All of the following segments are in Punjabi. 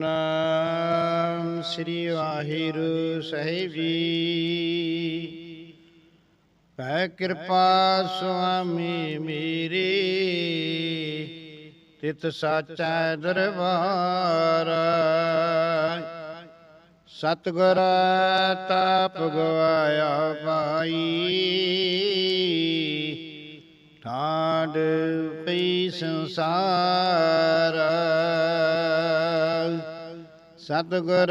ਨਾਮ ਸ੍ਰੀ ਵਾਹਿਗੁਰੂ ਸਾਹਿਬ ਜੀ। ਪੈ ਕਿਰਪਾ ਸੁਆਮੀ ਮੇਰੇ, ਤਿਤ ਸਾਚਾ ਦਰਬਾਰ। ਸਤਗੁਰ ਤਾਪ ਗਵਾਇਆ ਪਾਈ ਠਾਡ ਪਈ ਸੰਸਾਰ। ਸਤਗੁਰ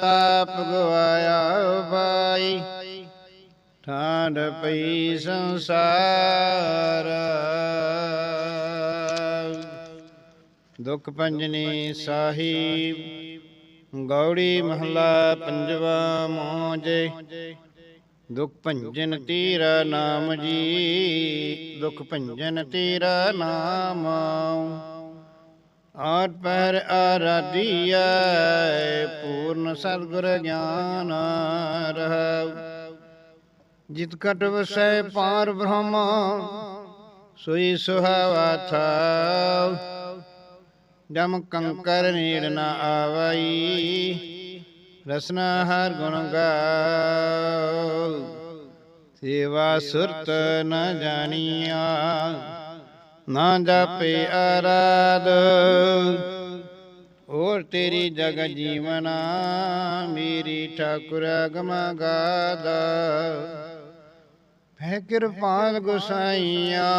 ਤਾਪ ਗਵਾਇਆ ਪਾਈ ਠਾਂਡ ਪਈ ਸੰਸਾਰ। ਦੁਖ ਪੰਜਨੀ ਸਾਹਿਬ, ਗੌੜੀ ਮਹਲਾ ਪੰਜਵਾ ਮੋਜੇ। ਦੁਖ ਭੰਜਨ ਤੇਰਾ ਨਾਮ ਜੀ, ਦੁਖ ਭੰਜਨ ਤੇਰਾ ਨਾਮ ਆਟ ਪਰ ਆਰਾਧੀਐ, ਪੂਰਨ ਸਤਿਗੁਰ ਗਿਆਨ ਰਹਾਉ। ਜਿਤ ਕਟ ਵਸੈ ਪਾਰ ਬ੍ਰਹਮ, ਸੋਈ ਸੁਹਾਵਾ ਥਾਉ। ਜਮ ਕੰਕਰ ਨੀੜ ਨ ਆਵਈ, ਰਸਨਾ ਹਰ ਗੁਣ ਗਾਉ। ਸੇਵਾ ਸੁਰਤ ਨ ਜਾਣੀਆ ਨਾ ਜਾਪੇ ਆਰਾਧ। ਔਰ ਤੇਰੀ ਜਗ ਜੀਵਨਾ ਮੇਰੀ ਠਾਕੁਰ ਅਗਮ ਗਾਦ ਭੈ ਕਿਰਪਾਲ ਗੁਸਾਈਆ,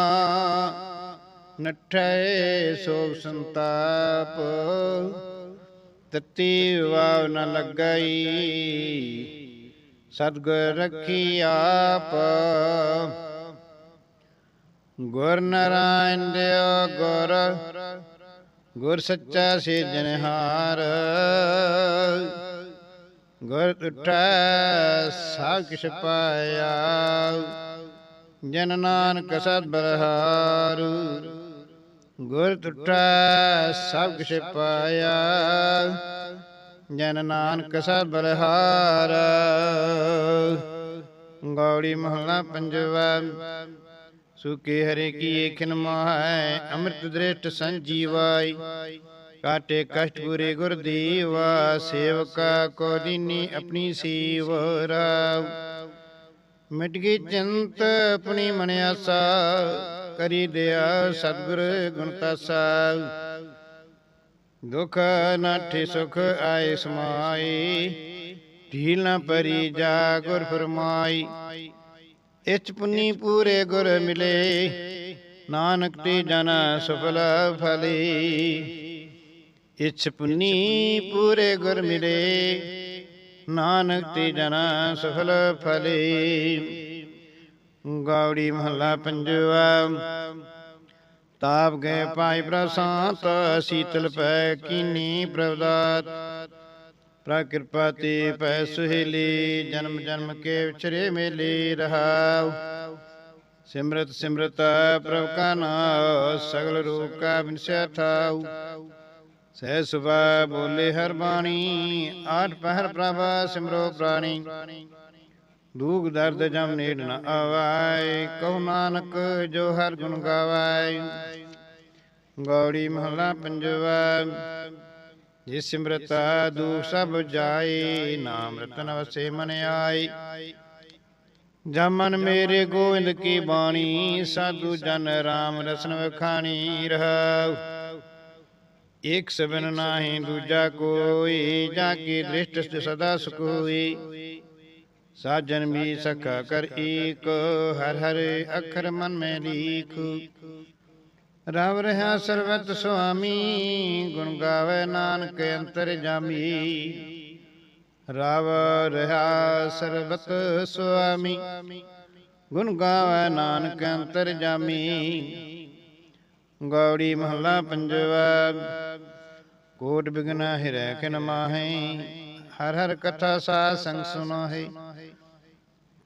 ਨਠੈ ਸੋਗ ਸੰਤਾਪ। ਤਤੀ ਵਾਵ ਨ ਲੱਗਈ, ਸਤਗੁਰ ਰੱਖੀ ਆਪ। ਗੁਰ ਨਾਰਾਇਣ ਦਿਓ ਗੁਰ ਗੁਰ ਸੱਚਾ ਸਿਰਜਣਹਾਰ ਗੁਰ ਉਠੈ ਸਭ ਕਿਛ ਪਾਇਆ, ਜਨ ਨਾਨਕ ਸਤ ਬਲਹਾਰ ਗੁਰ ਤੁਠੈ ਸਭ ਕਿਛ ਪਾਇਆ, ਜਨ ਨਾਨਕ ਸਤ ਬਲਹਾਰ ਗੌੜੀ ਮਹਲਾ ਪੰਜਵਾ। ਸੁਕੇ ਹਰੇ ਕੀ ਏਖਨ ਮਾਹੈ, ਅੰਮ੍ਰਿਤ ਦ੍ਰਿਸ਼ਟ ਸੰਜੀਵਾਈ। ਕਾਟੇ ਕਸ਼ਟ ਪੂਰੇ ਗੁਰ ਦੀਵਾ, ਸੇਵਕਾ ਕੋ ਦੀਨੀ ਆਪਣੀ ਸੀਵ ਰਾਵ। ਮਿਟ ਗਈ ਚਿੰਤ ਆਪਣੀ ਮਨ ਆਸਾ, ਕਰੀ ਦਿਆ ਸਤਿਗੁਰ ਗੁਣ ਤਾਸਾ ਦੁਖ ਨਾਠੇ ਸੁਖ ਆਏ ਸਮਾਈ, ਢੀਲ ਨਾ ਪਰੀ ਜਾ ਗੁਰ ਫਰਮਾਈ। ਇਚ ਪੁੰਨੀ ਪੂਰੇ ਗੁਰ ਮਿਲੇ। ਨਾਨਕ ਤੇ ਜਨ ਸਫਲ ਫਲੇ। ਇਚ ਪੁੰਨੀ ਪੂਰੇ ਗੁਰ ਮਿਲੇ। ਨਾਨਕ ਤੇ ਜਨ ਸਫਲ ਫਲੇ। ਗੌੜੀ ਮਹੱਲਾ ਪੰਜਵਾ। ਤਾਪ ਗਏ ਪਾਈ ਪ੍ਰਸਾਂਤ ਸੀਤਲ ਪੈ ਕੀਨੀ ਪ੍ਰਵਦਾਤ। ਪ੍ਰਾ ਕਿਰਪਾ ਤੇ ਪੈ ਸੁਹੇਲੀ, ਜਨਮ ਜਨਮ ਕੇ ਵਿਚਰੇ ਮੇਲੇ ਰਹਾਉ। ਸਿਮਰਤ ਸਿਮਰਤ ਪ੍ਰਭ ਕਾ ਨਾਮ ਸਗਲ ਰੂਪ ਕਾ ਬਿਨਸਿਆ ਥਾਉ ਸਹਿ ਸੁਭਾ ਬੋਲੇ ਹਰ ਬਾਣੀ, ਆਠ ਪਹਿਰ ਪ੍ਰਭ ਸਿਮਰੋ ਪ੍ਰਾਣੀ। ਦੁਖ ਦਰਦ ਜਮ ਨੇੜ ਨ ਆਵਾਏ, ਕਹੋ ਨਾਨਕ ਜੋ ਹਰ ਗੁਣ ਗਾਵਾਏ। ਗੌੜੀ ਮਹਲਾ ਪੰਜਵਾ। ਜਿਸ ਸਿਮਰਤਾ ਦੁਖ ਸਭ ਜਾਏ ਨਾਮ ਰਤਨ ਵਸੇ ਮਨ ਆਈ ਜਮਨ ਮੇਰੇ ਗੋਇੰਦ ਕੀ ਬਾਣੀ ਸਾਧੂ ਜਨ ਰਾਮ ਰਸਨ ਵਖਾਣੀ ਰਹਾਉ। ਇਕ ਸਬਨ ਨਾਹੀ ਦੂਜਾ ਕੋਈ ਜਾ ਕੀ ਦ੍ਰਿਸ਼ਟ ਸਦਾ ਸੁਖੋਈ ਸਾਜਨ ਮੀ ਸਖਾ ਕਰ ਏਕ ਹਰ ਹਰ ਅਖਰ ਮਨ ਮੈਂ ਲੀਖ। ਰਵ ਰਹਾ ਸਰਬਤ ਸੁਆਮੀ, ਗੁਣ ਗਾਵੇ ਨਾਨਕ ਅੰਤਰ ਜਾਮੀ। ਰਵ ਰਹਾ ਸਰਬਤ ਸੁਆਮੀ, ਗੁਣ ਗਾਵੇ ਨਾਨਕ ਅੰਤਰ ਜਾਮੀ। ਗੌੜੀ ਮਹੱਲਾ ਪੰਜਵਾ, ਕੋਟ ਬਿਗਨਾ ਹਿਰੈ ਕਿਨ ਮਾਹੇ, ਹਰ ਹਰ ਕਥਾ ਸਾ ਸੰਗ ਸੁਨਾਹੇ।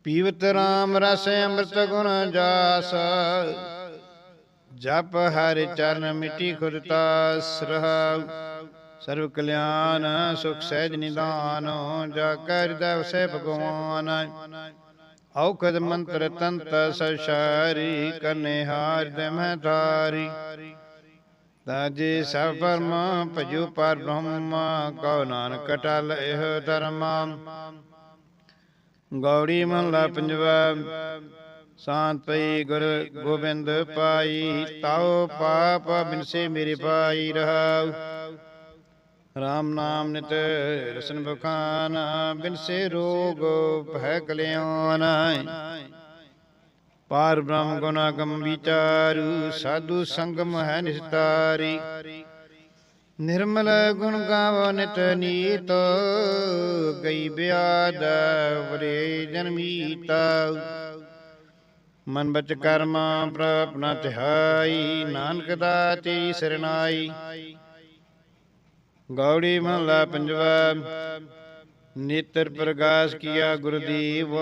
ਪੀਵਤ ਰਾਮ ਰਸ ਅੰਮ੍ਰਿਤ ਗੁਣ ਜਾਸ ਜਪ ਹਰਿ ਚਰਨ ਮਿੱਟੀ ਖੁਦ ਤਾਸ ਰਹਾਉ ਕਲਿਆਣ ਸੁਖ ਸਹਿਜ ਨਿਦਾਨ, ਜਾ ਕਰ ਦਵ ਸੇ ਭਗਵਾਨ। ਔਖਦ ਮੰਤਰ ਤੰਤ ਸਸ਼ਾਰੀ ਕਨੇ ਹਾਰ ਦੇ ਮਹਿ ਧਾਰੀ। ਤਾਜੇ ਸਭ ਪਰਮ, ਭਜੋ ਪਰ ਬ੍ਰਹਮ, ਕਉ ਨਾਨਕ ਟਲ ਇਹ ਧਰਮ। ਗੌੜੀ ਮਹਲਾ ਪੰਜਵਾ। ਸ਼ਾਂਤ ਪਈ ਗੁਰ ਗੋਬਿੰਦ ਪਾਈ ਤਾਉ ਪਾਪ ਬਿਨਸੇ ਮੇਰੇ ਪਾਈ ਰਹਾਉ। ਰਾਮ ਨਾਮ ਨਿਤ ਰਸਨ ਬਖਾਨ ਬਿਨਸੇ ਰੋਗ ਭੈ ਕਲਿਆਣ ਪਾਰ ਬ੍ਰਹਮ ਗੁਣ ਅਗਮ ਵਿਚਾਰੂ ਸਾਧੂ ਸੰਗਮ ਹੈ ਨਿਸਤਾਰੀ। ਨਿਰਮਲ ਗੁਣ ਗਾਵੋ ਨਿਤ ਨੀਤ ਗਈ ਬਿਆਦ ਵਰੇ ਜਨਮੀਤਾ ਮਨ ਬਚ ਕਰਮ ਪ੍ਰਪਨਾ ਤਿਹਾਈ ਨਾਨਕ ਦਾ ਤੇਰੀ ਸਰਨਾਈ ਗੌੜੀ ਮਹਲਾ ਪੰਜਵਾ, ਨੇਤਰ ਪ੍ਰਗਾਸ ਕੀਆ ਗੁਰਦੀਵ,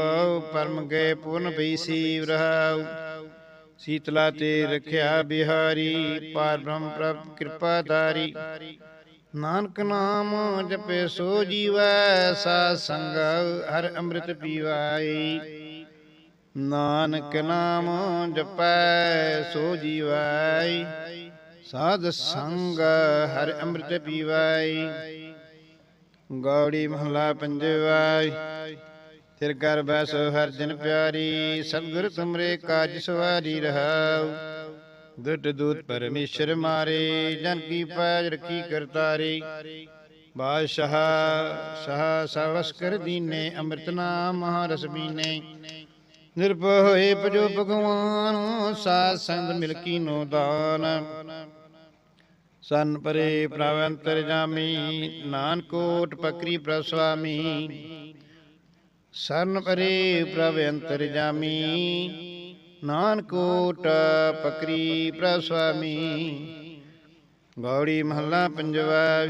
ਪਰਮ ਗਏ ਪੂਰਨ ਪਈ ਸੀਵ ਰਹਾਉ। ਸੀਤਲਾ ਤੇ ਰਖਿਆ ਬਿਹਾਰੀ, ਪਾਰ ਬ੍ਰਹਮ ਪ੍ਰਭ ਕਿਰਪਾ ਧਾਰੀ। ਨਾਨਕ ਨਾਮ ਜਪੇ ਸੋ ਜੀਵੈ ਸਾ ਸੰਗ ਹਰ ਅੰਮ੍ਰਿਤ ਪੀਵਾਈ। ਨਾਨਕ ਨਾਮ ਜਪੈ, ਸੋ ਜੀਵੈ। ਸਾਧ ਸੰਗ ਹਰ ਅੰਮ੍ਰਿਤ ਪੀਵਾਈ ਗੌੜੀ ਮਹਲਾ ਪੰਜਵਾ। ਤਿਰ ਕਰ ਬੈਸ ਹਰ ਜਨ ਪਿਆਰੀ, ਸਤਿਗੁਰ ਤੁਮਰੇ ਕਾਜ ਸਵਾਰੀ ਰਹਾਉ। ਦੁੱਟ ਦੂਤ ਪਰਮੇਸ਼ਰ ਮਾਰੇ, ਜਨ ਕੀ ਪੈਜ ਰਖੀ ਕਰਤਾਰੀ। ਬਾਦਸ਼ਾਹ, ਸ਼ਾਹ ਸਵਸ ਕਰ ਦੀਨੇ, ਅੰਮ੍ਰਿਤ ਨਾਮ ਮਹਾਰਸ ਬੀਨੇ ਨਿਰਭਉ ਹੋਏ ਪਜੋ ਭਗਵਾਨ, ਸਾਧ ਸੰਗ ਮਿਲ ਕੀਨੋ ਦਾਨ। ਸਨ ਪਰੇ ਪ੍ਰਭ ਅੰਤਰ ਜਾਮੀ, ਨਾਨਕੋਟ ਪਕਰੀ ਪ੍ਰਭ ਸੁਆਮੀ ਸਰਨ ਪਰੇ ਪ੍ਰਭ ਅੰਤਰ ਜਾਮੀ, ਨਾਨਕੋਟ ਪਕਰੀ ਪ੍ਰਭ ਸੁਆਮੀ ਗੌੜੀ ਮਹੱਲਾ ਪੰਜਵਾ,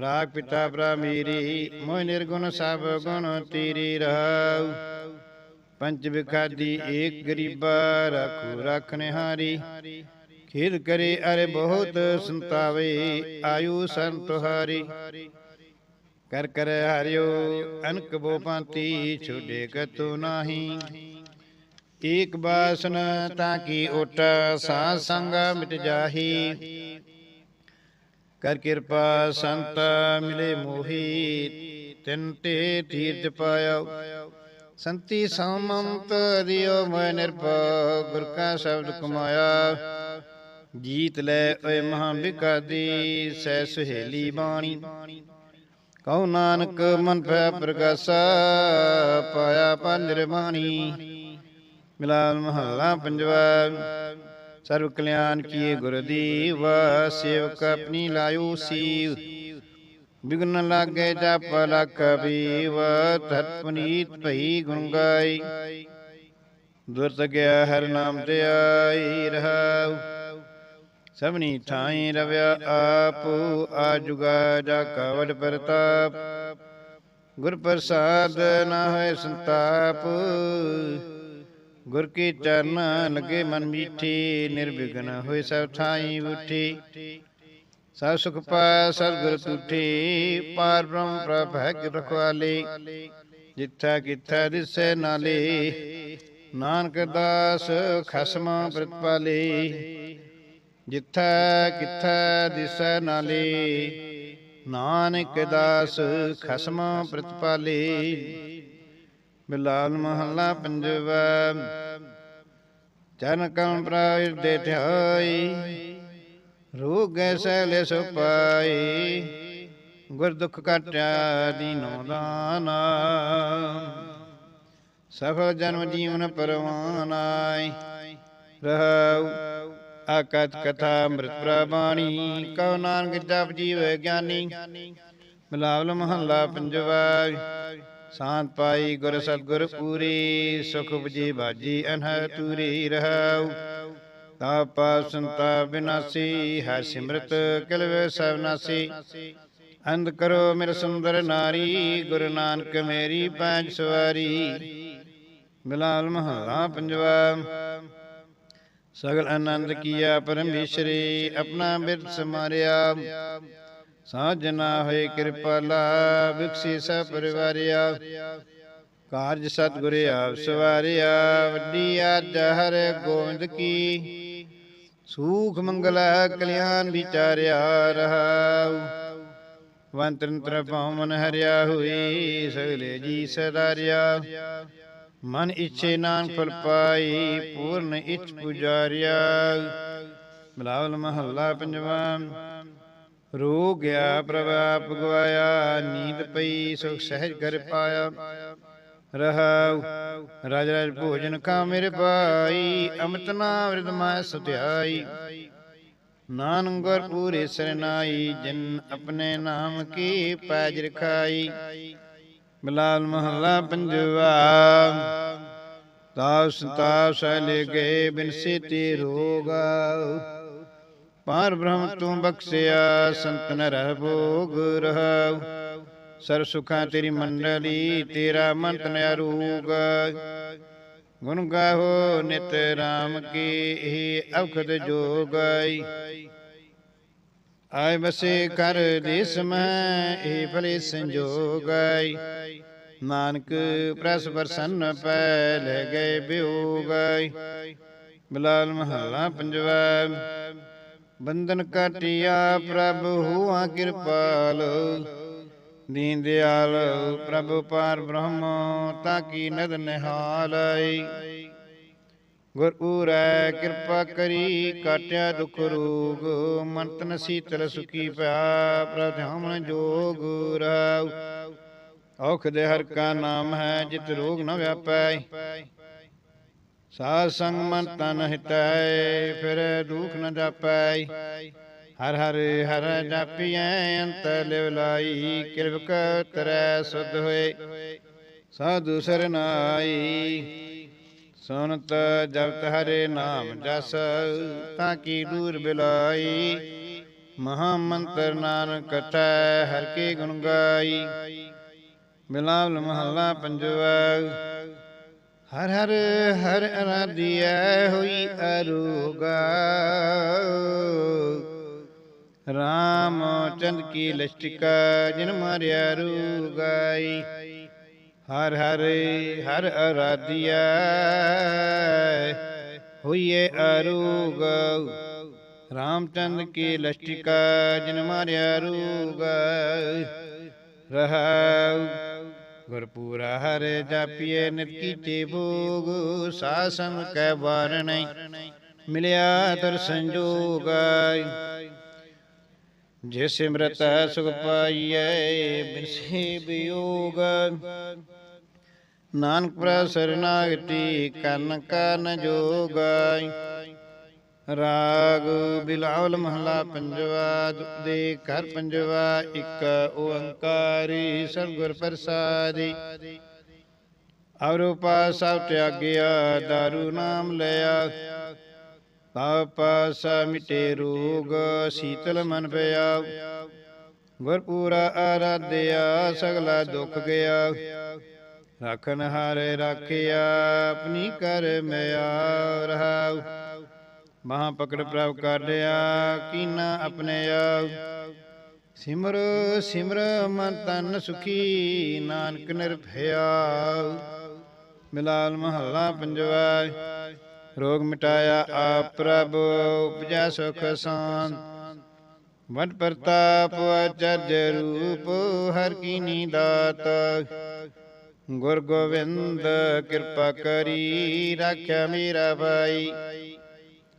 ਰਾਗ ਪਿਤਾ ਭਰਾ ਮੇਰੀ, ਮੋਹ ਨਿਰਗੁਣ ਸਭ ਗੁਣ ਤੇਰੀ ਰਹਾਉ। ਪੰਜ ਵਿਖਾਦੀ ਏਕ ਗਰੀਬਾ ਰੱਖੂ ਰਖਨੇ ਹਾਰੀ ਖੇਦ ਕਰੇ ਅਰੇ ਬਹੁਤ ਸੰਤਾਵੇ ਆਯੂ ਸੰਤ ਹਾਰੀ ਕਰ ਕਰ ਹਰਿਓ ਅਨਕ ਬੋ ਪੰਤੀ ਛੋਡੇ ਕਤੂ ਨਾਹੀ। ਏਕ ਬਾਸਨ ਤਾਂ ਕੀ ਓਟ ਸਾ ਸੰਗ ਮਿਟ ਜਾਹੀ। ਕਰ ਕਿਰਪਾ ਸੰਤ ਮਿਲੇ ਮੋਹੀ ਤਿਨ ਤੇ ਤੀਰਥ ਪਾਇਓ। ਸੰਤੀ ਸਮੰਤ ਦਿਓ ਮੈਂ ਨਿਰਭਉ ਗੁਰ ਕਾ ਸ਼ਬਦ ਕਮਾਇਆ। ਜੀਤ ਲੈ ਓਏ ਮਹਾ ਬਿਕਾਦੀ ਸੈ ਸੁਹੇਲੀ ਬਾਣੀ। ਕਉ ਨਾਨਕ ਮਨ ਭੈ ਪ੍ਰਗਾਸਾ ਪਾਇਆ ਪੰਜਰਮਾਨੀ ਮਿਲਾਲ ਮਹੱਲਾ ਪੰਜਵਾ ਸਰਵ ਕਲਿਆਣ ਕੀਏ ਗੁਰਦੀਵ ਸੇਵਕ ਆਪਣੀ ਲਾਇਓ ਸੀਵ ਬਿਗਨ ਲਾਗੇ ਜਪ ਲਖ ਬੀਵ ਤਤ ਪੁਨੀਤ ਭਈ ਗੁਣ ਗਾਈ। ਦੁਰਤ ਗਿਆ ਹਰ ਨਾਮ ਤੇ ਆਈ ਰਹਾਉ। ਸਭਨੀ ਥਾਈ ਰਵਿਆ ਆਪ, ਆਜੁਗਾ ਜਾ ਕਵਲ ਪ੍ਰਤਾਪ। ਗੁਰ ਪ੍ਰਸਾਦ ਨਾ ਹੋਏ ਸੰਤਾਪ। ਗੁਰ ਕੀ ਚਰਨ ਲਗੇ ਮਨ ਮੀਠੀ, ਨਿਰਵਿਘਨ ਹੋਏ ਸਭ ਥਾਈ ਉਠੀ। ਸਭ ਸੁਖ ਪਾ ਸਤਿਗੁਰ ਤੁਠੀ ਪਾਰ ਬ੍ਰਹਮ ਪ੍ਰਭ ਹੈ ਕਿ ਰਖਵਾਲੇ। ਜਿੱਥਾ ਕਿਥਾ ਦਿਸੈ ਨਾਲੇ, ਨਾਨਕ ਦਾਸ ਖਸਮ ਪ੍ਰਤਪਾਲੇ ਜਿੱਥਾ ਕਿਥਾ ਦਿਸੈ ਨਾਲੇ, ਨਾਨਕ ਦਾਸ ਖਸਮ ਪ੍ਰਤਪਾਲੇ ਬਿਲਾਲ ਮਹੱਲਾ ਪੰਜਵਾ, ਚਰਨ ਕਮ ਪ੍ਰਾਇਰ ਦੇ ਠਾਈ ਰੋਗ ਸਹਿਲੇ ਸੁਪਾਈ ਗੁਰ ਦੁਖ ਕਾਟਿਆ ਦੀਨੋ ਦਾਨਾ। ਸਫਲ ਜਨਮ ਜੀਵਨ ਪਰਵਾਨਾਈ, ਰਹਉ ਆਕਤ ਕਥਾ ਅੰਮ੍ਰਿਤ ਪ੍ਰਬਾਣੀ ਕਉ ਨਾਨਕ ਜਪ ਜੀਵ ਗਿਆਨੀ, ਮਿਲਾਵਲ ਮਹੱਲਾ ਪੰਜਵਾ ਸ਼ਾਂਤ ਪਾਈ ਗੁਰ ਸਤਗੁਰ ਪੂਰੀ, ਸੁਖ ਬਜੀ ਬਾਜੀ ਅਨਹ ਤੂਰੀ, ਰਹਉ ਪਾਪ ਸੰਤਾ ਬਿਨਾਸੀ, ਹਰ ਸਿਮਰਤ ਕਿਲਵੇ ਸਭ ਨਾਸੀ। ਅੰਧ ਕਰੋ ਮੇਰੇ ਸੁੰਦਰ ਨਾਰੀ, ਗੁਰੂ ਨਾਨਕ ਮੇਰੀ ਪੰਜ ਸਵਾਰੀ। ਮਿਲਾਲ ਮਹੱਲਾ ਪੰਜਵਾ, ਸਗਲ ਆਨੰਦ ਕੀਆ ਪਰਮੇਸ਼ਰੀ, ਆਪਣਾ ਬਿਰਤ ਸਮਾਰਿਆ। ਸਾਜਨਾ ਹੋਏ ਕਿਰਪਾਲਾ ਵਿਖਸੀ ਸਭ ਪਰਿਵਾਰਿਆ। ਕਾਰਜ ਸਤਿਗੁਰ ਆਪ ਸਵਾਰਿਆ, ਵੱਡੀ ਆਜ ਹਰ ਗੋਬਿੰਦ ਕੀ। ਸੂਖ ਮੰਗਲ ਕਲਿਆਣ ਵਿਚਾਰਿਆ ਰਹਾਉ। ਵੰਤੰਤਰ ਪਾਵਨ ਹਰਿਆ ਹੋਈ, ਸਗਲੇ ਜੀ ਸਦਾਰਿਆ ਮਨ ਇਛੇ ਨਾਨਕ ਫਲ ਪਾਈ, ਪੂਰਨ ਇਛ ਪੁਜਾਰਿਆ। ਮਲਾਵਲ ਮਹੱਲਾ ਪੰਜਵਾਂ ਰੋ ਗਿਆ ਪ੍ਰਭ ਆਪ ਗਵਾਇਆ, ਨੀਂਦ ਪਈ, ਸੁਖ ਸਹਿਜ ਕਰ ਪਾਇਆ। ਰਹਾਉ। ਰਾਜ ਰਾਜ ਭੋਜਨ ਕਾ ਮੇਰੇ ਪਾਈ ਅਮਿਤ ਨਾਮ ਰਿਦ ਮੈਂ ਸੁਧਿਆਈ ਨਾਨਕ ਗੁਰ ਪੂਰੇ ਸਰਨਾਈ ਜਿਨ ਆਪਣੇ ਨਾਮ ਕੀ ਪੈਜ ਰਖਾਈ। ਬਲਾਲ ਮਹੱਲਾ ਪੰਜਵਾ। ਤਾਸ ਤਾਸ ਲੈ ਗਏ ਬਿਨ ਸੇਤੀ ਰੋਗਾ। ਪਾਰ ਬ੍ਰਹਮ ਤੂੰ ਬਖਸ਼ਿਆ ਸੰਤਨ ਰਹਿ ਭੋਗ ਰਹਾਉ। ਸਰ ਸੁਖਾਂ ਤੇਰੀ ਮੰਡਲੀ, ਤੇਰਾ ਮੰਤ ਨਿਰੂਗ ਗੁਣ ਗਾਹੋ ਨਿਤ ਰਾਮ ਕੀ ਇਹ ਅਵਖਦ ਜੋਗਾਈ। ਆਏ ਬਸੇ ਕਰ ਦੇਸ ਮੈਂ ਇਹ ਭਲੇ ਸੰਜੋਗਾਈ। ਨਾਨਕ ਪ੍ਰਸ ਪ੍ਰਸੰਨ ਪੈ, ਲੈ ਗਏ ਬਿਯੋਗਾਈ ਬਿਲਾਲ ਮਹੱਲਾ ਪੰਜਵਾ, ਬੰਧਨ ਕਾਟਿਆ ਪ੍ਰਭ ਹੁਆ ਕਿਰਪਾਲ। ਦੀਨ ਦਿਆਲ ਪ੍ਰਭ ਪਾਰ ਬ੍ਰਹਮ ਤਾਂ ਕੀ ਨਦ ਨਿਹਾਲਈ ਗੁਰ ਉਰੈ ਕਿਰਪਾ ਕਰੀ, ਕਾਟਿਆ ਦੁਖ ਰੋਗ ਮਨ ਤਨ ਸੀਤਲ ਸੁਖੀ ਪਿਆ ਪ੍ਰਧਾਮਨ ਜੋਗ ਰਾਉ ਔਖ ਦੇ ਹਰ ਕਾ ਨਾਮ ਹੈ, ਜਿਤ ਰੋਗ ਨ ਵਿਆਪੈ। ਸਾਧ ਸੰਗ ਮਨ ਤਨ ਹਿਤੈ, ਫਿਰ ਦੁਖ ਨ ਜਾਪੈ। ਹਰ ਹਰ ਹਰ ਜਾਪੀਐ ਅੰਤ ਲਿਵ ਲਾਈ ਕਿਰਪਕ ਤਰੈ ਸੁਧ ਹੋਏ। ਸਾਧੂ ਸਰਨਾਈ, ਸੁਨਤ ਜਪਤ ਹਰੇ ਨਾਮ ਜਸ, ਤਾਂ ਕੀ ਦੂਰ ਬਿਲਾਈ। ਮਹਾ ਮੰਤਰ ਨਾਨਕ ਕਥੈ ਹਰ ਕੇ ਗੁਣ ਗਾਈ। ਮਿਲਾਵਲ ਮਹੱਲਾ ਪੰਜਵਾ, ਹਰ ਹਰ ਹਰ ਅਰਾਧਿਐ ਹੋਈ ਅਰੋਗਾ। ਰਾਮ ਚੰਦ ਕੀ ਲਸ਼ਟਿਕਾ, ਜਿਨ ਮਾਰਿਆ ਰੂਗਾਈ। ਹਰ ਹਰ ਹਰ ਅਰਾਧਿਆ, ਹੋਈਏ ਅਰੋਗ। ਰਾਮਚੰਦ ਕੀ ਲਸ਼ਟਿਕਾ, ਜਿਨ ਮਾਰਿਆ ਰੂਗ ਰਹਾਉ, ਗੁਰਪੂਰਾ ਹਰ ਜਾਪੀਏ, ਨਿਤ ਕੀਤੇ ਭੋਗ। ਸਾਸਨ ਕੈ ਵਾਰਣੈ ਮਿਲਿਆ ਦਰ ਸੰਜੋਗ ਜੇ ਸਿਮਰਤ ਸੁਖ ਪਾਈਐ ਬਿਨਸੇ ਬਿਯੋਗ। ਨਾਨਕ ਪ੍ਰ ਸਰਨਾਗਤੀ ਕਰਨ ਜੋਗ ਰਾਗ ਬਿਲਾਵਲ ਮਹਲਾ ਪੰਜਵਾ ਦੇ ਘਰ ਪੰਜਵਾ, ਇੱਕ ਓੰਕਾਰੀ ਸਤਿਗੁਰ ਪ੍ਰਸਾਦੀ। ਅਵਰੂਪਾ ਸਭ ਤਿਆਗਿਆ, ਦਾਰੂ ਨਾਮ ਲਿਆ। ਪਾਪਾ ਮਿਟੇ ਰੋਗ, ਸੀਤਲ ਮਨ ਪਿਆ। ਗੁਰ ਪੂਰਾ ਆਰਾਧਿਆ, ਸਗਲਾ ਦੁੱਖ ਗਿਆ। ਰਖਨ ਹਾਰੇ ਰਾਖਿਆ, ਆਪਣੀ ਕਰ ਮਿਆ, ਰਹਾਉ। ਮਹਾ ਪਕੜ ਪ੍ਰਭ ਕਰ ਲਿਆ ਕੀਨਾ ਆਪਣੇ ਆਪ ਸਿਮਰ ਸਿਮਰ ਮਨ ਤਨ ਸੁਖੀ, ਨਾਨਕ ਨਿਰਭਇਆ। ਮਿਲਾਲ ਮਹੱਲਾ ਪੰਜਵਾ। ਰੋਗ ਮਿਟਾਇਆ ਆਪ ਪ੍ਰਭ, ਉਪਜਾ ਸੁਖ ਸ਼ਾਨ ਵਡ ਪ੍ਰਤਾਪ ਅਚਰਜ ਰੂਪ, ਹਰ ਕੀਨੀ ਦਾਤ ਗੁਰ ਗੋਬਿੰਦ, ਕਿਰਪਾ ਕਰੀ, ਰੱਖਿਆ ਮੇਰਾ ਭਾਈ।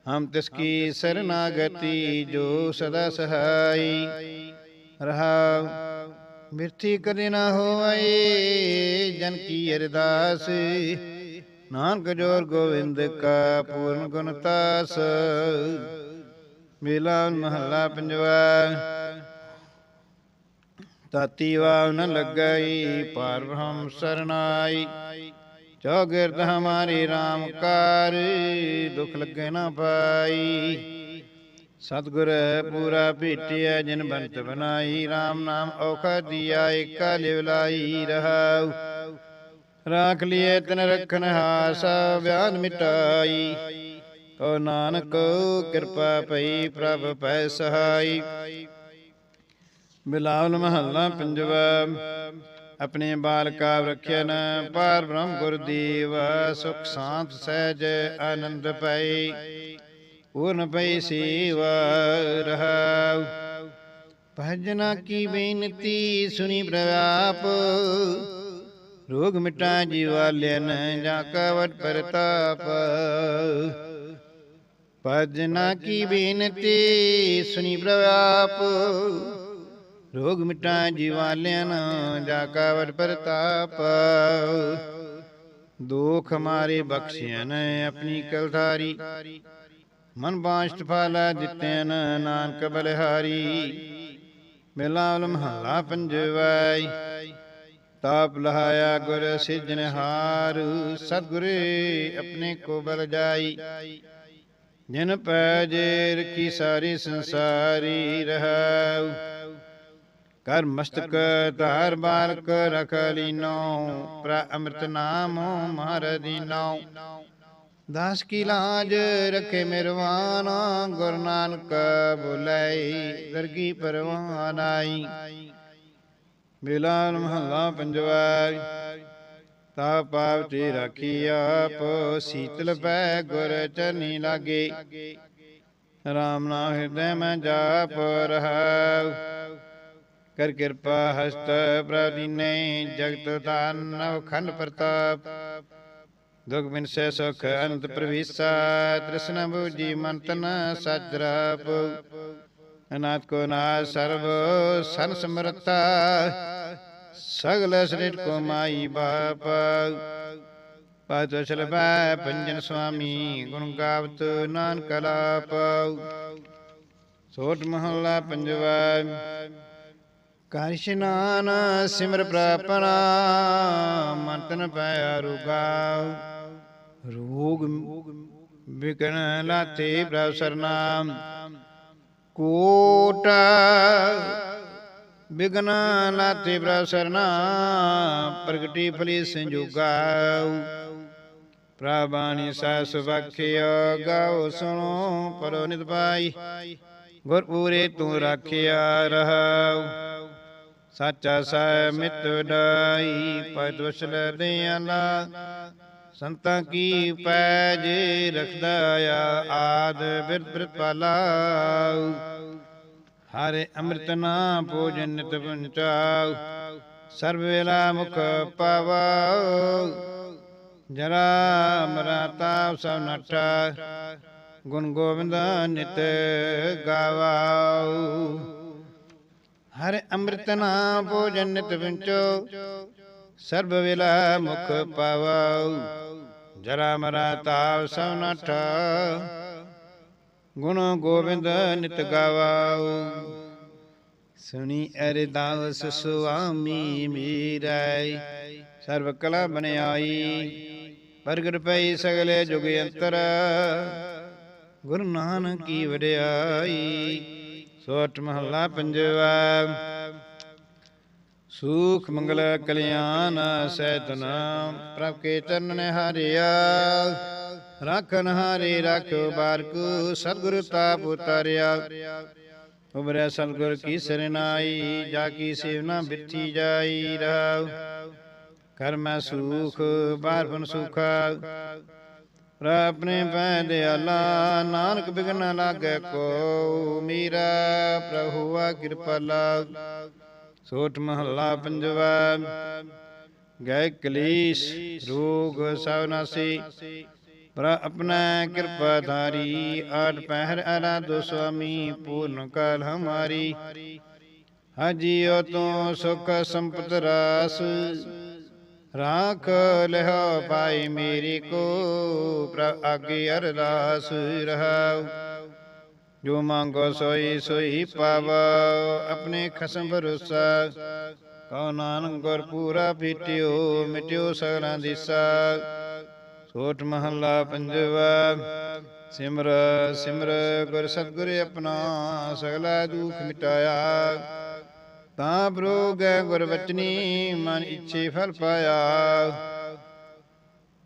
ਹਮ ਤਿਸ ਕੀ ਸਰਨਾਗਤੀ, ਜੋ ਸਦਾ ਸਹਾਈ। ਰਹਾ ਮਿਰਤੀ ਕਦੇ ਨਾ ਹੋਏ ਜਨ ਕੀ ਅਰਦਾਸ। ਨਾਨਕ ਜੋਰ ਗੋਵਿੰਦ ਕਾ ਪੂਰਨ ਗੁਣ ਤਾਸ। ਮੇਲਾ ਮਹੱਲਾ ਪੰਜਵਾ। ਤਾਤੀ ਵਾਵ ਨ ਲੱਗਈ ਪਾਰ ਬ੍ਰਹਮ ਸਰਨਾਈ ਚੌਗਿਰਦ ਹਮਾਰੀ RAM ਕਾਰ, ਦੁਖ ਲੱਗੇ ਨਾ ਪਾਈ। ਸਤਗੁਰ ਪੂਰਾ ਭੇਟਿਆ, ਜਿਨ ਬੰਤ ਬਨਾਈ RAM ਨਾਮ ਔਖਾ ਦੀਆ, ਏਕਾ ਲਿਵ ਲਾਈ ਰਹਾਉ। ਰਾਖ ਲਿਏ ਤਨ ਰਖਨ ਹਾਸ, ਵਿਆਨ ਮਿਟਾਈ। ਕੋ ਨਾਨਕ ਕਿਰਪਾ ਪਈ, ਪ੍ਰਭ ਪੈ ਸਹਾਈ। ਬਿਲਾਵਲ ਮਹੱਲਾ ਪੰਜਵਾ, ਆਪਣੇ ਬਾਲਕਾ ਰੱਖਿਆ ਨ ਪਾਰ ਬ੍ਰਹਮ ਗੁਰਦੇਵ, ਸੁਖ ਸ਼ਾਂਤ ਸਹਿਜ ਆਨੰਦ ਪਈ। ਪੂਰਨ ਪਈ ਸੇਵਾ ਰਹਾਉ। ਭਜਨਾ ਕੀ ਬੇਨਤੀ ਸੁਣੀ ਪ੍ਰਭਾਪ ਰੋਗ ਮਿਟਾ ਜੀਵਾਲਿਨ ਜਾ ਕਵਟ ਪ੍ਰਤਾਪ। ਭਜਨਾ ਕੀ ਬੇਨਤੀ ਸੁਨੀ ਪ੍ਰਭਾਪ ਰੋਗ ਮਿਟਾ ਜੀਵਾਲਿਆਨ ਜਾ ਕਵਟ ਪ੍ਰਤਾਪ। ਦੁਖ ਬਖਸ਼ਿਆ ਨੇ ਆਪਣੀ ਕਲਧਾਰੀ। ਮਨ ਬਾਸ਼ਟ ਫਲ ਦਿੱਤੇਨ ਨਾਨਕ ਬਲਿਹਾਰੀ। ਮਿਲਾਵਲ ਮਹੱਲਾ ਪੰਜਵਾਈ। ਤਾਪ ਲਹਾਇਆ ਗੁਰ ਸਿਜਨਹਾਰ ਸਤਿਗੁਰੇ ਆਪਣੇ ਕੋ ਬਲ ਜਾਈ। ਜਿਨ ਪੈ ਜੇ ਰਖੀ ਸਾਰੀ ਸੰਸਾਰੀ ਰਹਾਉ। ਕਰ ਮਸਤਕ ਧਾਰ ਬਾਲਕ ਰਖ ਲੀਨੋ ਪ੍ਰ ਅੰਮ੍ਰਿਤ ਨਾਮ ਮਹਰ ਦੀਨੋ। ਦਾਸ ਕੀ ਲਾਜ ਰਖੇ ਮਿਰਵਾਨ, ਗੁਰ ਨਾਨਕ ਬੁਲਾਈ ਦਰਗੀ ਪਰਵਾਨ ਆਈ ਮਿਲਾਨ ਮਹੱਲਾ ਪੰਜਵਾ ਤਾ ਪਾਵਤੀ ਰਾਖੀ ਆਪ, ਸੀਤਲ ਪੈ ਗੁਰ ਚਰਨੀ ਲਾਗੇ। ਰਾਮ ਨਾਮ ਹਿਰਦੈ ਮੈਂ ਜਾਪ ਰਹਾਉ। ਕਰ ਕਿਰਪਾ ਹਸਤ ਪ੍ਰਦੀਨੇ ਜਗਤ ਦਾਨਵ ਖੰਡ ਪ੍ਰਤਾਪ। ਦੁਖ ਬਿਨ ਸੈ ਸੁਖ ਅਨੰਤ ਪ੍ਰਵੇਸਾ, ਤ੍ਰਿਸ਼ਨ ਬੂਜੀ ਮਨ ਤਨ ਸਜਰਾਪ। ਅਨਾਥ ਕੋ ਨਾ ਸਰਬ ਸਨ ਸਮਰਤਾ ਸਗਲ ਸ੍ਰਿਟ ਕੋ ਮਾਈ ਬਾਪ। ਪਾਤ ਵਚਲ ਬੈ ਪੰਜਨ ਸੁਆਮੀ, ਗੁਣ ਗਾਵਤ ਨਾਨਕ ਲਾਪ। ਸੋਟ ਮਹੱਲਾ ਪੰਜਵਾ ਕਰ ਇਸ਼ਨਾਨ ਸਿਮਰ ਪ੍ਰਾਪਨਾ, ਮੰਤਨ ਪਾਇਆ ਰੁਗਾਉ ਰੋਗ ਵਿਕਣ ਲਾਤੇ ਪ੍ਰਭ ਸਰਨਾਮ ਕੋਟਾ ਬਿਗਨ ਲਾਤੇ ਪ੍ਰਭ ਸਰਨਾ, ਪ੍ਰਗਟੀ ਫਲੀ ਸੰਜੋਗਾਉ ਪ੍ਰਭਾਨੀ ਸਾਸ ਵਖਿਆ ਗਾਉ ਸੁਣੋ ਪਰੋ ਨਿਤ ਪਾਈ ਗੁਰ ਤੂੰ ਰਾਖਿਆ ਰਹਾਉ ਸਾਚਾ ਸਹਿ ਮਿਤ ਵਡਾਈ, ਪਦ ਵਸਲ ਦਿਆਲਾ ਸੰਤਾਂ ਕੀ ਪੈਜ ਰਖਦਾ ਆ, ਆਦ ਬਿਰਤ ਬਿਰਤ ਪਾਲਾ ਹਰੇ ਅੰਮ੍ਰਿਤ ਨਾਮ ਭੋਜਨ ਨਿਤ ਪੰਚਾਉ, ਸਰਬ ਵੇਲਾ ਮੁਖ ਪਾਵਾਉ। ਜਰਾ ਮਰਾਤਾ ਸਭ ਨਟਾ ਗੁਣ ਗੋਬਿੰਦ ਨਿਤ ਗਾਵਾਉ। ਹਰ ਅੰਮ੍ਰਿਤ ਨਾਮ ਭੋਜਨ ਨਿਤ ਵਿੰਚੋ ਸਰਬ ਵੇਲਾ ਮੁਖ ਪਾਵਾਉ। ਜਰਾ ਮਰਾ ਤਾਵ ਸਭ ਨਠ ਗੁਣ ਗੋਬਿੰਦ ਨਿਤ ਗਾਵਾਉ। ਸੁਣੀ ਅਰਦਾਸ ਸੁਆਮੀ ਮੀਰਾਈ ਸਰਬ ਕਲਾ ਬਨਿਆਈ ਪ੍ਰਗਟ ਪਈ ਸਗਲੇ ਜੁਗ ਅੰਤਰ। ਗੁਰੂ ਨਾਨਕ ਕੀ ਵਡਿਆਈ ਸੋਟ ਮਹੱਲਾ ਪੰਜਵਾ। ਸੁਖ ਮੰਗਲ ਕਲਿਆਣ ਸੈਤਨ ਪ੍ਰਭ ਕੇ ਚਰਨ ਹਾਰਿਆ ਰਾਖਨ ਹਾਰੇ ਰਾਖੋ ਬਾਰਕੂ, ਸਤਿਗੁਰ ਤਾਪ ਉਤਾਰਿਆ ਉਬਰਿਆ ਸਤਿਗੁਰ ਕੀ ਸਰਨਾਈ ਜਾ ਕੀ ਸੇਵਨਾ ਬਿੱਥੀ ਜਾਈ ਰਹਾਉ ਕਰ ਸੁਖ ਬਾਰਪਨ ਸੁਖਾ। ਰ ਆਪਣੇ ਪੈ ਦਿਆਲਾ ਨਾਨਕ ਬਿਗਨ ਲਾਗੇ ਕੋ। ਮੀਰਾ ਪ੍ਰਭੂਆ ਕਿਰਪਾਲਾ ਸੋਟ ਮਹੱਲਾ ਪੰਜਵਾ। ਗਏ ਕਲੀਸ਼, ਰੋਗ ਸਭ ਨਾਸੀ। ਪਰ ਆਪਣਾ ਕਿਰਪਾ ਧਾਰੀ ਆਠ ਪਹਿਰ ਅਰਾਧੋ ਸੁਆਮੀ ਪੂਰਨ ਕਾਲ ਹਮਾਰੀ। ਹਜਿਓ ਤੋਂ ਸੁਖ ਸੰਪਤ ਰਾਸ। ਰਾਖ ਲਿਓ ਪਾਈ ਮੇਰੀ ਕੋ, ਪ੍ਰਭ ਆਗੇ ਅਰਦਾਸ ਰਹਾਉ। ਜੋ ਮੰਗੋ ਸੋਈ ਸੋਈ ਪਾਵੋ, ਆਪਣੇ ਖਸਮ ਭਰੋਸਾ। ਕਉ ਨਾਨਕ ਗੁਰ ਪੂਰਾ ਪੀਟਿਓ, ਮਿਟਿਓ ਸਗਲਾਂ ਦਿਸਾ ਸੋਟ ਮਹੱਲਾ ਪੰਜਵਾ। ਸਿਮਰ ਸਿਮਰ, ਗੁਰ ਸਤਿਗੁਰ ਆਪਣਾ ਸਗਲਾ ਦੁਖ ਮਿਟਾਇਆ। ਤਾਂ ਬਰੋਗ ਗੁਰ ਵਚਨੀ, ਮਨ ਇੱਛੇ ਫਲ ਪਾਇਆ।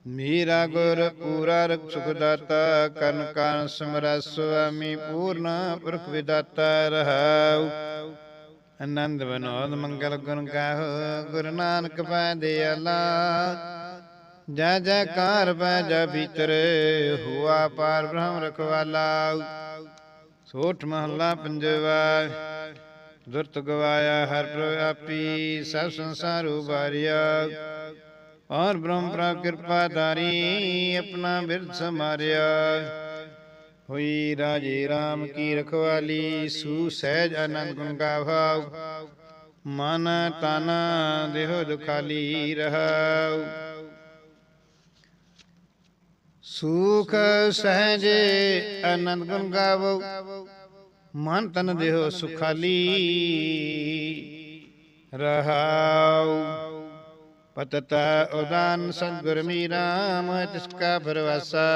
ਮੇਰਾ ਗੁਰ ਪੂਰਾ ਰਖ ਸੁਖ ਦਾਤਾ, ਕਰਨ ਕਾਨ ਸਮਰਸ ਸੁਆਮੀ ਪੂਰਨ ਪੁਰਖ ਵਿਦਾਤਾ ਰਹਾਉ। ਆਨੰਦ ਬਨੋਦ ਮੰਗਲ ਗੁਣ ਗਾਹੋ, ਗੁਰੂ ਨਾਨਕ ਪਾਦੇ ਅਲਾ ਜੈ ਜੈਕਾਰ ਬੈ ਜੈ ਭੀਤਰ, ਹੁਆ ਪਾਰ ਬ੍ਰਹਮ ਰਖਵਾਲਾ। ਸੋਠ ਮਹੱਲਾ ਪੰਜਵਾ, ਦੁਰਤ ਗਵਾਇਆ ਹਰ ਪ੍ਰਆਪੀ ਸਭ ਸੰਸਾਰ ਉਬਾਰਿਆ ਔਰ ਬ੍ਰਹਮ ਪ੍ਰਾ ਕਿਰਪਾ ਧਾਰੀ, ਆਪਣਾ ਬਿਰਧ ਸਮਾਰਿਆ ਹੋਈ ਰਾਜੇ RAM ਕੀ ਰਖਵਾਲੀ ਸੂ ਸਹਿਜ ਆਨੰਦ ਗੁਣ ਗਾਵਾਉ ਮਨ ਤਨ ਦੇਹ ਦੁਖਾਲੀ ਰਹਾਉ ਸੁਖ ਸਹਿਜ ਆਨੰਦ ਗੁਣ ਗਾਵੋ, ਮਨ ਤਨ ਦੇਹ ਸੁਖਾਲੀ। ਰਹਾਉ, ਪਤਤਾ ਉਦਾਨ ਸਤਿਗੁਰ ਮੀਰਾਮ ਤਿਸ ਕਾ ਪਰਵਾਸਾ।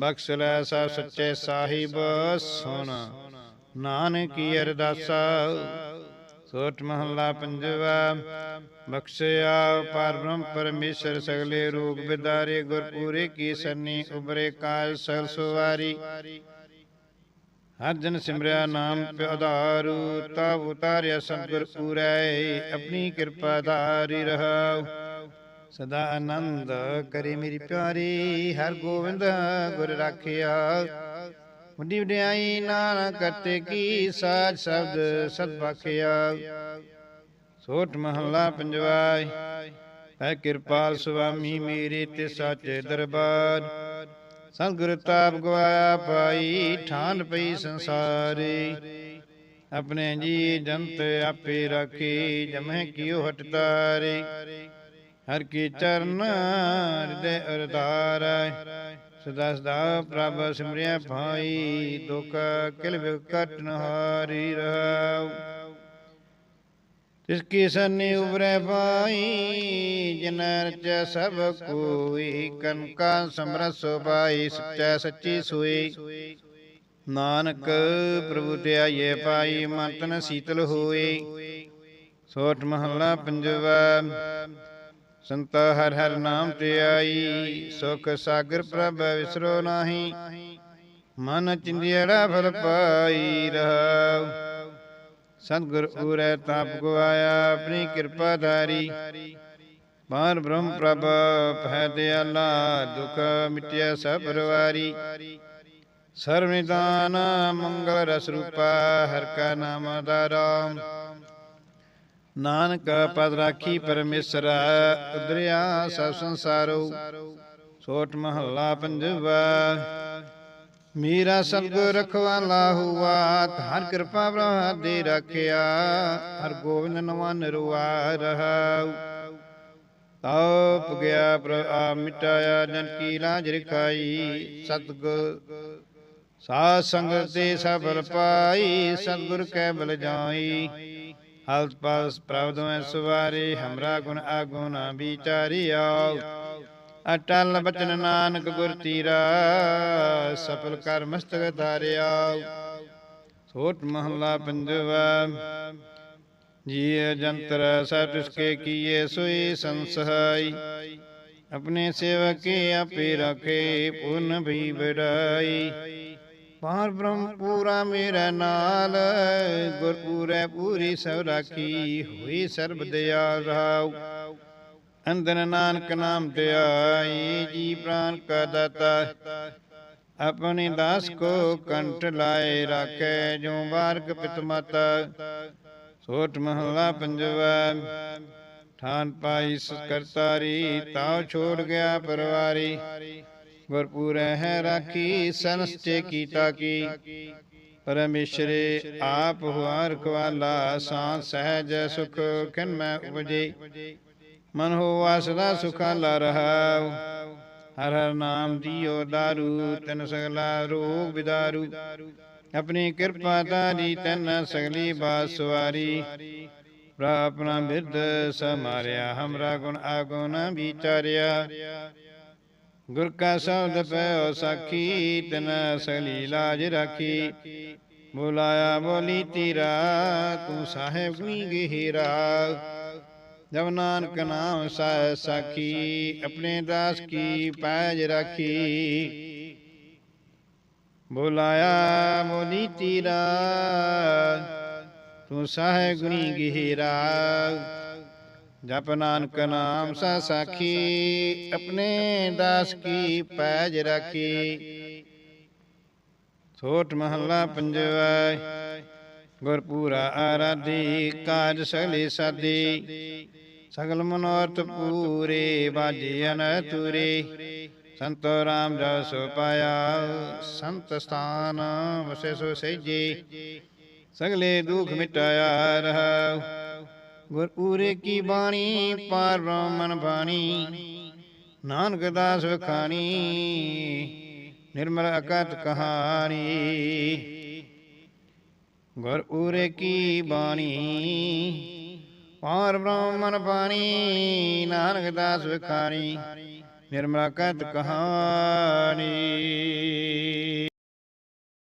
ਬਖਸ਼ ਲੈ ਸਭ ਸੱਚੇ ਸਾਹਿਬ ਸੁਣ, ਨਾਨਕੀ ਅਰਦਾਸਾ। ਸੋਠ ਮਹੱਲਾ ਪੰਜਵਾ ਬਖਸ਼ਿਆ ਪਰ ਬ੍ਰਹਮ ਪਰਮੇਸ਼ਰ ਸਗਲੇ ਰੂਪ ਬਿਦਾਰੇ ਗੁਰਪੂਰੇ ਕੀ ਸਰਨੀ ਉਬਰੇ ਕਾਜ ਸਗਲ ਸੁਵਾਰੀ। ਹਰ ਜਨ ਸਿਮਰਿਆ ਨਾਮ ਪਿਆਦਾਰੂ ਤਬ ਉਤਾਰਿਆ ਸਤਿਗੁਰ ਪੂਰੈ, ਆਪਣੀ ਕਿਰਪਾ ਧਾਰੀ ਰਹਾਉ। ਸਦਾ ਆਨੰਦ ਕਰੇ ਮੇਰੀ ਪਿਆਰੀ, ਹਰ ਗੋਬਿੰਦ ਗੁਰ ਰਾਖਿਆ। ਮੁੰਡੀ ਵਡਿਆਈ ਨਾ ਕਰਤੇ ਕੀ, ਸਾਜ ਸ਼ਬਦ ਸਤ ਬਖਿਆ ਸੋਠ ਮਹੱਲਾ ਪੰਜਵਾ ਹੈ ਕਿਰਪਾਲ ਸੁਆਮੀ ਮੇਰੇ ਤੇ ਸਾਚੇ ਦਰਬਾਰ। ਸਤਿਗੁਰ ਤਾਪ ਗਵਾਇਆ ਪਾਈ, ਠਾਨ ਪਈ ਸੰਸਾਰੀ। ਆਪਣੇ ਜੀ ਜੰਤ ਆਪੇ ਰੱਖੀ, ਜਮਹਿ ਕਿਉ ਹਟ ਤਾਰੇ। ਹਰ ਕੀ ਚਰਨ ਹਿਰਦੇ ਅਰਦਾਰ। ਸਦਾ ਸਦਾ ਪ੍ਰਭ ਸਿਮਰਿਆ ਭਾਈ, ਦੁਖ ਕਿਲ ਵਿਕਟ ਨ ਹਾਰੀ ਰਹਾਉ। ਤਿਸ ਕੀ ਸੰਨੀ ਉਬਰੇ ਭਾਈ ਜਿਨ ਰਚ ਸਭ ਕੋਈ ਕਨਕਾ ਸਮਰਤ ਸੁਭਾਈ, ਸੱਚਾ ਸੱਚੀ ਸੋਈ। ਨਾਨਕ ਪ੍ਰਭੂ ਤੇ ਪਾਈ ਮਨ ਤਨ ਸੀਤਲ ਹੋਏ ਸੋਠ ਮਹੱਲਾ ਪੰਜਵਾ, ਸੰਤ ਹਰ ਹਰ ਨਾਮ ਤੇ ਆਈ। ਸੁਖ ਸਾਗਰ ਪ੍ਰਭ ਵਿਸਰੋ ਨਾਹੀ। ਮਨ ਚਿੰਦਿਆੜਾ ਫਲ ਪਾਈ ਰਹਾਉ। ਸਤਿਗੁਰ ਉਰੈ ਤਾਪ ਗਵਾਇਆ, ਆਪਣੀ ਕਿਰਪਾ ਧਾਰੀ। ਬਾਰ ਬ੍ਰਹਮ ਪ੍ਰਭ, ਭੈ ਦਿਆਲਾ, ਦੁਖ ਮਿਟਿਆ ਸਭ ਪਰਵਾਰੀ ਸਰਵ ਮੰਗਲ ਰਸ ਰੂਪਾ, ਹਰ ਕਾ ਨਾਮ ਆਧਾਰਾ ਨਾਨਕ ਪਦ ਰਾਖੀ ਪਰਮੇਸ਼ਰ, ਉਦਰਿਆ ਸਭ ਸੰਸਾਰੋ। ਸੋਟ ਮਹੱਲਾ ਪੰਜਵਾ ਮੇਰਾ ਸਤਿਗੁਰ ਰਖਵਾਲਾ ਹੁਆ ਹਰ ਕਿਰਪਾ ਬ੍ਰਹਮ ਦੇ ਰੱਖਿਆ ਹਰ ਗੋਬਿੰਦ ਨਵਾਂ ਨਿਰਵਾ ਰਹਾਉ। ਤਾਪ ਗਿਆ ਪ੍ਰਭ ਮਿਟਾਇਆ ਜਨ ਕੀ ਲਾਜ ਰਖਾਈ, ਸਤਿਗੁਰ। ਸਾਧ ਸੰਗਤ ਤੇ ਸਫਲ ਪਾਈ ਸਤਿਗੁਰ ਕੈ ਬਲ ਜਾਈ। ਹਲਤ ਪਾਸ ਪ੍ਰਭਦਮੈ ਸੁਵਾਰੇ, ਹਮਰਾ ਗੁਣ ਆਗੁ ਨਾ ਵਿਚਾਰਿਆ। ਅਟਲ ਬਚਨ ਨਾਨਕ ਗੁਰ ਤੀਰਾ, ਸਫਲ ਕਰ ਮਸਤਕ ਧਾਰਿਆ। ਸੋਟ ਮਹਲਾ ਪੰਜਵਾ ਜੀ ਜੰਤਰ ਸਭ ਤਿਸਕੇ ਕੀਏ ਸੋਈ ਸੰਸਹਾਈ। ਆਪਣੇ ਸੇਵਕੇ ਆਪੇ ਰਖੇ, ਪੁਨ ਵੀ ਬੜਾਈ ਪਾਰ ਬ੍ਰਹਮ ਪੂਰਾ ਮੇਰਾ ਨਾਲ, ਗੁਰ ਪੂਰੀ ਸਭ ਰਾਖੀ, ਹੋਈ ਸਰਬ ਦਿਆ ਰਹਾਉ। ਅੰਦਨ ਨਾਨਕ ਨਾਮ ਤੇ ਜੀ ਪ੍ਰਾਨ ਕਾ ਦਾਤਾ ਆਪਣੇ ਦਾਸ ਕੋ ਕੰਠ ਲਾਏ ਰਾਖੇ ਜੋ ਬਾਰਕ ਪਿਤ ਮਾਤਾ। ਸੋਟ ਮਹਲਾ ਪੰਜਵਾ, ਠਾਨ ਪਾਈ ਕਰਤਾਰੀ ਤਾਉ ਛੋੜ ਗਿਆ ਪਰਵਾਰੀ। ਗੁਰਪੂਰੈ ਹੈ ਰਾਖੀ ਸੰਸਤੇ ਕੀਤਾ ਕੀ। ਪਰਮੇਸ਼ਰੇ ਆਪ ਹੁਆ ਰਖਵਾਲਾ ਸਾਂ ਸਹਿਜ ਸੁਖ ਕਿਨ ਮੈਂ ਉਪਜੇ। ਮਨ ਹੋਆ ਸਦਾ ਸੁਖਾਲਾ ਰਹਾਉ। ਹਰ ਹਰ ਨਾਮ ਦੀਓ ਦਾਰੂ, ਤਨ ਸਗਲਾ ਰੋਗ ਵਿਦਾਰੂ। ਆਪਣੀ ਕਿਰਪਾ ਤਾਰੀ ਤਨ ਸਗਲੀ ਬਾਤ ਪ੍ਰਾਪਨਾ ਆਪਣਾ ਸਮਾਰਿਆ, ਹਮਰਾ ਗੁਣ ਆਗੋ ਨਾ ਵਿਚਾਰਿਆ। ਗੁਰ ਕਾ ਸ਼ਬਦ ਪਇਓ ਸਾਖੀ, ਤਨ ਸਗਲੀ ਲਾਜ ਰਾਖੀ। ਬੁਲਾਇਆ ਬੋਲੀ ਤੀਰਾ, ਤੂੰ ਸਾਹਿਬ ਨੀ ਗਹਿਰਾ। ਜਬ ਨਾਨਕ ਨਾਮ ਸਾ ਸਾਖੀ, ਆਪਣੇ ਦਾਸ ਕੀ ਪੈਜ ਰਾਖੀ। ਬੁਲਾਇਆ ਮੋਨੀ ਤੀਰਾ, ਤੂੰ ਸਾਹਿ ਗੁਣੀ ਗਹਿਰਾ। ਜਪ ਨਾਨਕ ਨਾਮ ਸਾ ਸਾਖੀ, ਆਪਣੇ ਦਾਸ ਕੀ ਪੈਜ ਰਾਖੀ। ਸੋਠ ਮਹੱਲਾ ਪੰਜਵਾ ਗੁਰਪੂਰਾ ਆਰਾਧੀ ਕਾਜ ਸਗਲੇ ਸਾਦੀ। ਸਗਲ ਮਨੋਰਥ ਪੂਰੇ ਬਾਜੀ ਅਨ ਤੁਰੇ ਸੰਤ ਰਾਮ ਜਸ ਪਾਇਆ, ਸੰਤ ਸਥਾਨ ਵਸੇ ਸੋ ਸਹਿਜੇ ਸਗਲੇ ਦੁਖ ਮਿਟਾਇਆ ਰਹਾ ਗੁਰਪੂਰੇ ਕੀ ਬਾਣੀ, ਪਾਰ ਬ੍ਰਹਮਨ ਬਾਣੀ ਨਾਨਕ ਦਾਸ ਵਖਾਣੀ, ਨਿਰਮਲ ਅਕਤ ਕਹਾਣੀ। ਗੁਰਪੂਰੇ ਕੀ ਬਾਣੀ? ਪਾਰ ਬ੍ਰਹਮਨ ਬਾਣੀ ਨਾਨਕ ਦਾਸ ਵਖਾਣੀ ਨਿਰਮਲ ਅਕਤ ਕਹਾਣੀ।